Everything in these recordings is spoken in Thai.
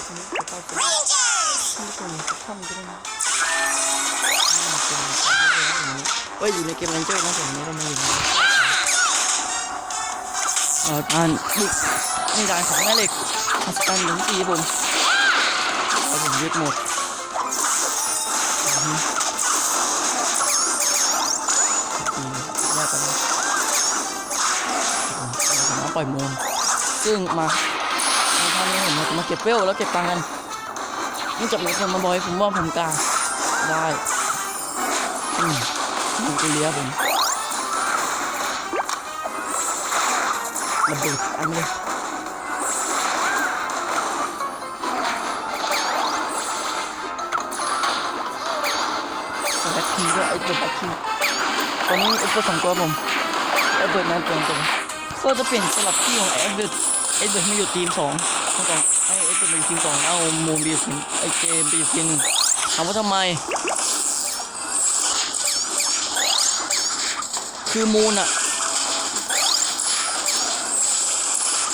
อะคนนี้จะเข้าตัวที่ตัวนี้จะช่องก็ได้นะเฮ้ยอยู่ในเกมแรงเจอร์นะผมนี้เรามาอยู่ในเอ่ออ่านบุกในด่านของแม่เหล็กอัศจรรย์หนึ่งปีผมเอาผมยึดหมดยกกันเลยเราจะมาปล่อยมูลซึ่งมา ในท่านี้ผมมาเก็บเวลแล้วเก็บตังค์กันนื่องจากมีคนมาบอกให้ผมว่าผมกล้าได้อืมดูไปเลี้ยผมระเบิดอันเลยแบ็คคิงด้วยไอ้ตัวแบ็คคิงตอนนี้ไอ้ตัวสองตัวผมไอ้เบิร์ดนั่นตัวตัวก็จะเปลี่ยนสลับที่ของไอ้เบิร์ด ไอ้เบิร์ดมาอยู่ทีมสองเมื่อก่อนไอ้ไอ้ตัวเป็นทีมสองเอาโมมบีสิไอเจมบีสินถามว่าทำไม คือมูนอะ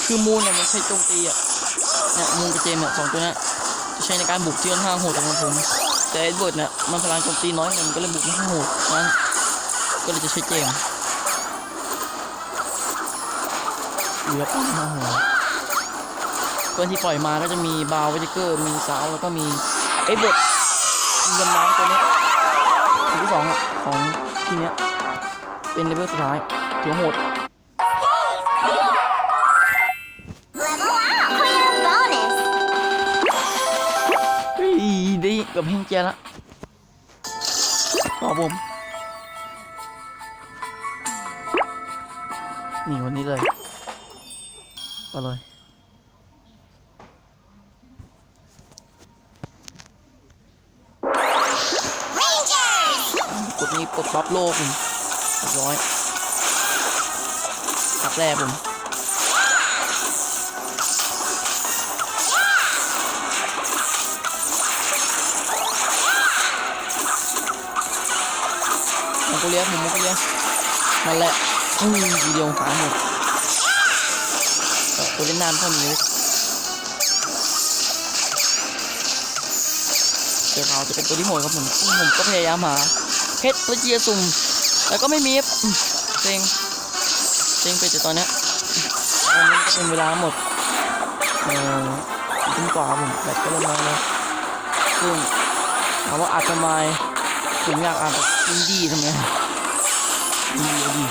คือมูนอะมันใช้โจมตีอะเนี่ยมูนกับเจมเนี่ยสองตัวนี้จะใช้ในการบุกที่ค่อนข้างโหดของผม แต่เอ็ดเวิร์ดเนี่ยมันพลังโจมตีน้อยมันก็เลยบุกไม่ค่อยโหดนั้นก็เลยจะใช้เจมเหลือป้องมาหัว เพื่อนที่ปล่อยมาก็จะมีบาววิจิเกอร์มีสาวแล้วก็มีเอ็ดเวิร์ดเงินน้ำตัวนี้ตัวที่สองอะของทีเนี้ยเป็นเลเวลสุดท้ายถือโหด Level up for your bonus. เฮ้ยได้เกับเฮงเจียละต่อผมนี่วันนี้เลยก็เลย Rangers! ก ดนี้กดบัฟโลกเรียบร้อยขับแรกผมมันก็เลี้ยผมมันก็เลี้ยนั่นแหละอืมทีเดียวหาหมดตัวเล่นนานเท่านี้เจอเขาจะเป็นตัวที่โหดครับผมผมก็พยายามหา ชรและเจียสุ่มแต่ก็ไม่มีครับอืมเซ็งเซ็งไปแต่ตอนนี้ตอนนี้ก็เป็นเวลาหมดเออขึ้นกว่าผมแบตก็เริ่มน้อยแล้วซึ่งถามว่าอัดทำไมผมอยากอ่านแบบอินดี้ทำไมอินดี้ดี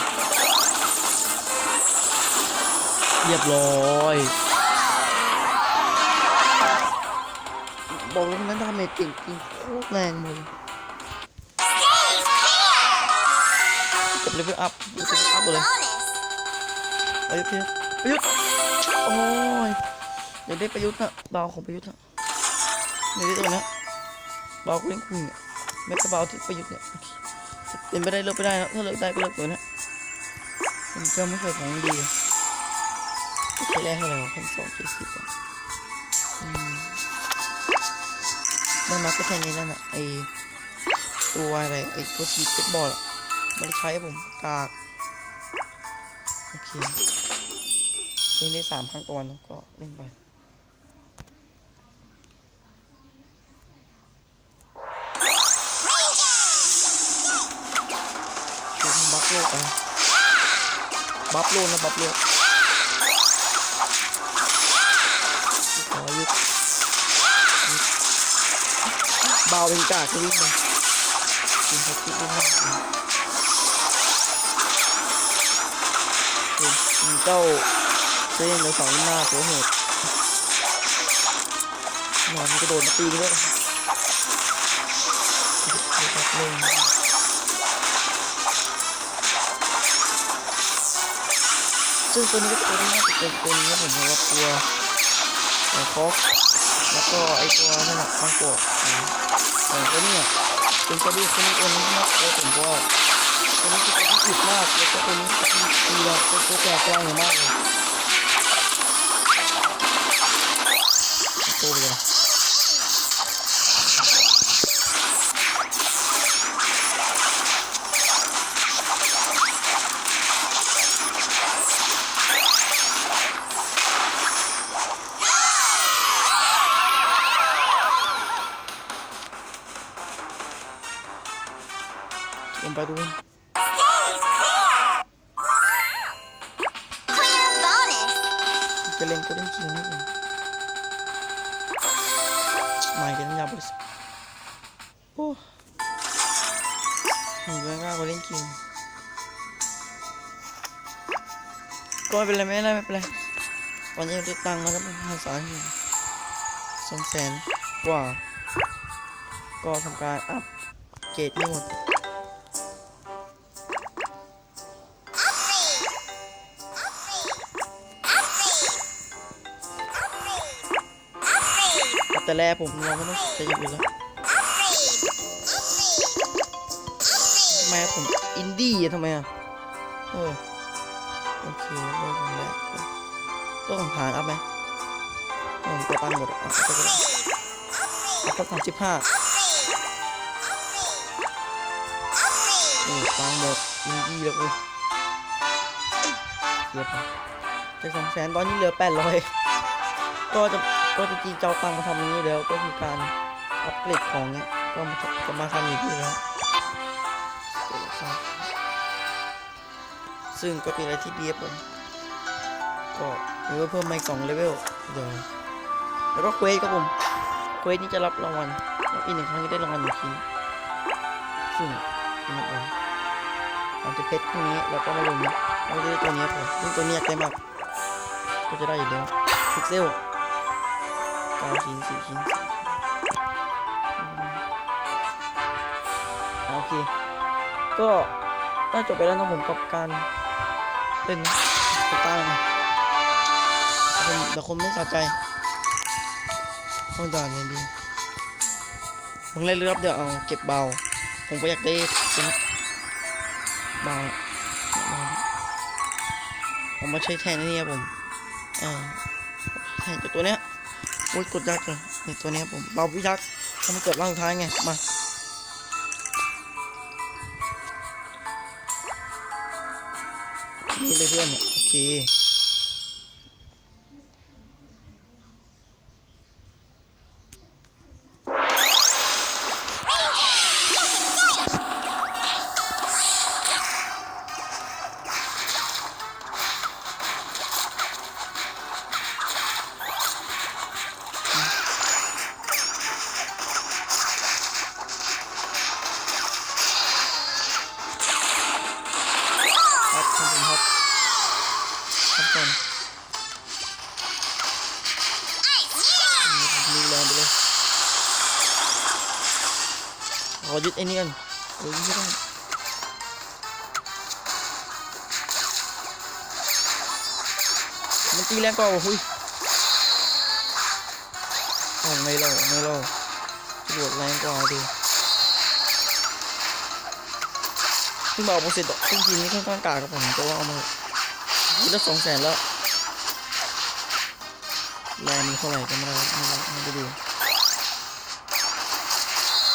เรียบร้อยบอกเลยนั้นดาเมจเก่งจริงโคตรแรงเลย เลเวลอัพเลเวลอัพหมดเลย Bonus. ประยุทธ์เนี่ยประยุทธ์โอ้ยอยากได้ประยุทธ์นะเบาของประยุทธ์นะอยากได้ตัวเนี้ยเบาเล่นคุยเนี่ยแม็กกระเบาที่ประยุทธ์เนี่ยโอเคเป็นไปได้เลิกไปได้นะถ้าเลิกได้ก็เลิกตัวเนี้ยมันก็ไม่เคยของดีใช้ได้เท่าไหร่วะพันสองเจ็ดสิบอะอืมได้มาก็แค่นี้นั่นน่ะไอตัวอะไรไอตัวทีเก็ตบอลอะ ไม่ได้ใช้ผมกาก โอเคเล่นได้สามครั้งต่อวันก็เล่นไปบัฟโลกไปบัฟโลกนะบัฟโลกขอยุดเบาเป็นกากก็วิ่งมากินพักคิดด้วยน เจ้าเส้นในสองหน้าตัวโหดหนอนกระโดดมาตีด้วยเล่นซึ่งตัวนี้ก็ตัวที่น่าจะเป็นตัวนี้ผมว่าตัวไอ้คอกแล้วก็ไอ้ตัวนั่นแหละข้างตัวของตัวนี้เป็นตัวที่คนนี้ตัวนี้มากตัวผมว่า ตัวนี้จะเป็นที่อึดมากแล้วก็ตัวนี้จะเป็นตับเป็นตัวแก่กลางมากเลยตัวเลยไปดู จะเล่นก็เล่นจริงนะผมไม่กันยาบริสุทธิ์โอ้ผมไม่กล้าก็เล่นจริงก็ไม่เป็นไรไม่เป็นไรไม่เป็นไรวันนี้ได้ตังค์มาแล้วเป็นห้าแสนสองแสนกว่า ก็ทำการอัพเกรดให้หมด แต่แรกผมเราไม่ต้องใช้อย่างอื่นแล้วทำไมอะผมอินดี้อะทำไมอะเออโอเคเริ่มแรกเริ่มของผ่านอัพไหมผมจะตั้งหมดอะอัพก็ได้อัพก็สามสิบห้านี่ตั้งหมดอินดี้แล้วกูเสียไปจะสองแสนตอนนี้เหลือแปดร้อยก็จะ ก็จริงๆจะเอาตังมาทำอย่างนี้แล้วก็คือการอัปเกรดของเนี้ยก็จะมาทำอย่างนี้แล้วซึ่งก็เป็นอะไรที่ดีครับผมก็เลเวลเพิ่มไมาอีกสองเลเวลเดี๋ยวแล้วก็เควสครับผมเควสนี้จะรับรางวัลอีกหนึ่งครั้งจะได้รางวัลหนึ่งชิ้นซึ่งนะครับผมตอนจะเพชรพวกนี้เราก็มาลงเราจะได้ตัวนี้ครับผมซึ่งตัวนี้อยากได้มากก็จะได้อยู่แล้วพิกเซล เก้าชิ้นสี่ชิ้นสี่ชิ้นอืมอ่าโอเค ก็น่าจบไปแล้วนะผมกับการเล่นสไตล์นะคนแต่คนไม่สะใจต้องด่านยังดีผมเล่นเรือรับเดี๋ยวเอาเก็บเบา ผมก็อยากได้เป็นเบาเบาผมมาใช้แทนนี่ครับผมเออแทนตัวเนี้ย โอ้ยกดยักษ์เลยในตัวเนี้ยผมเราพิทักษ์ทำเกิดร่างสุดท้ายไง มานี่เลยเพื่อนเนี่ยโอเค ยึดไอ้นี่กันโอ้ยไม่ได้มันตีแรงกว่าว่ะหุ้ยอ้าวไม่รอดไม่รอดจรวดแรงกว่าดิซึ่งบอกโปรเซสซึ่งทีมนี้ค่อนข้างกากกับผมก็ว่าเอามาทีละสองแสนแล้วแรงมันเท่าไหร่ก็ไม่ได้ไม่ได้ไม่ได้ดู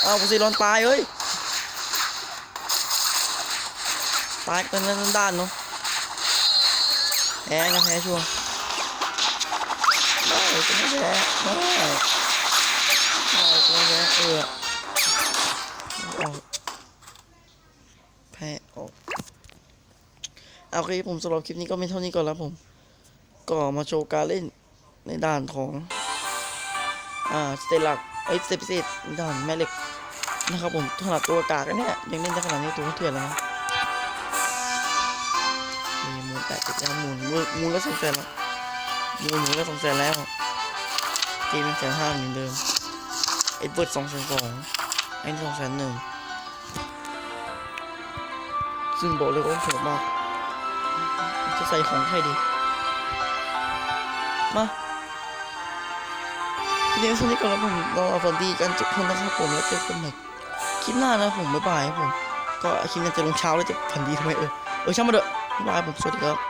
เอาโปรเซสรอนตายเอ้ย ตายกันนั้นด้านเนาะแพ้นะแพ้ชัวร์ไม่ก็ไม่แพ้ไม่ไม่ก็ไม่แพ้เออออกแพ้ออกเอาโอเคผมสำหรับคลิปนี้ก็ไม่เท่านี้ก่อนแล้วผม ก็มาโชว์การเล่นในด่านของ อ่า สเตลักไอ้สเตปพิเศษด่านแม่เหล็ก นะครับผมขนาดตัวกากันเนี่ยยังเล่นได้ขนาดนี้ตัวเถื่อนแล้วนะมีมูลแปดจุดแล้วมูลมูลมูลละสองแสนแล้วมูลมูลละสองแสนแล้วเกมเป็นแสนห้าเหมือนเดิมเอ็ดเวิร์ดสองแสนสองไอ้นี่สองแสนหนึ่งซึ่งบอกเลยว่าโหดมากจะใส่ของใครดีมาทีนี้สวัสดีก่อนแล้วผมเราเอาฝันดีกันทุกคนนะครับผมแล้วเจอกันใหม่ คลิปหน้านะผมบ๊ายบายครับผมก็คลิปนี้จะลงเช้าแล้วจะฝันดีทำไมเออเออช่างมาเถอะบ๊ายบายผมสวัสดีครับ